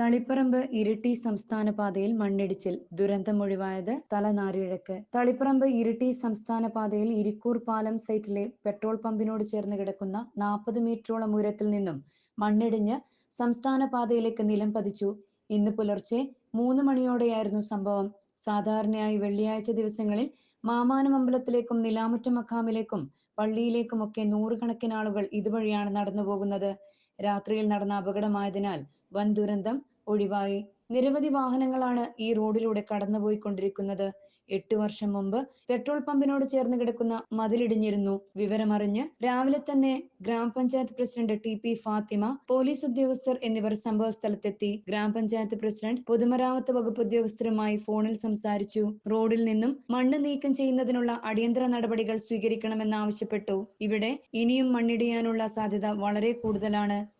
തളിപ്പറമ്പ് ഇരിട്ടി സംസ്ഥാന പാതയിൽ മണ്ണിടിച്ചിൽ ദുരന്തമൊഴിവായത് തലനാരിഴക്ക്. തളിപ്പറമ്പ് ഇരിട്ടി സംസ്ഥാന പാതയിൽ ഇരിക്കൂർ പാലം സൈറ്റിലെ പെട്രോൾ പമ്പിനോട് ചേർന്ന് കിടക്കുന്ന നാൽപ്പത് മീറ്ററോളം ഉയരത്തിൽ നിന്നും മണ്ണിടിഞ്ഞ് സംസ്ഥാന പാതയിലേക്ക് നിലം പതിച്ചു. ഇന്ന് പുലർച്ചെ മൂന്ന് മണിയോടെയായിരുന്നു സംഭവം. സാധാരണയായി വെള്ളിയാഴ്ച ദിവസങ്ങളിൽ മാമാനം അമ്പലത്തിലേക്കും നിലാമുറ്റം മക്കാമിലേക്കും പള്ളിയിലേക്കുമൊക്കെ നൂറുകണക്കിന് ആളുകൾ ഇതുവഴിയാണ് നടന്നു പോകുന്നത് രാത്രിയിൽ നടന്ന അപകടമായതിനാൽ വൻ ദുരന്തം ഒഴിവായി. നിരവധി വാഹനങ്ങളാണ് ഈ റോഡിലൂടെ കടന്നുപോയിക്കൊണ്ടിരിക്കുന്നത്. എട്ടു വർഷം മുമ്പ് പെട്രോൾ പമ്പിനോട് ചേർന്ന് കിടക്കുന്ന മതിലിടിഞ്ഞിരുന്നു. വിവരമറിഞ്ഞ് രാവിലെ തന്നെ ഗ്രാമപഞ്ചായത്ത് president T P Fathima police ഉദ്യോഗസ്ഥർ എന്നിവർ സംഭവസ്ഥലത്തെത്തി. ഗ്രാമപഞ്ചായത്ത് പ്രസിഡന്റ് പൊതുമരാമത്ത് വകുപ്പ് ഉദ്യോഗസ്ഥരുമായി ഫോണിൽ സംസാരിച്ചു. റോഡിൽ നിന്നും മണ്ണ് നീക്കം ചെയ്യുന്നതിനുള്ള അടിയന്തര നടപടികൾ സ്വീകരിക്കണമെന്നാവശ്യപ്പെട്ടു. ഇവിടെ ഇനിയും മണ്ണിടിയാനുള്ള സാധ്യത വളരെ കൂടുതലാണ്.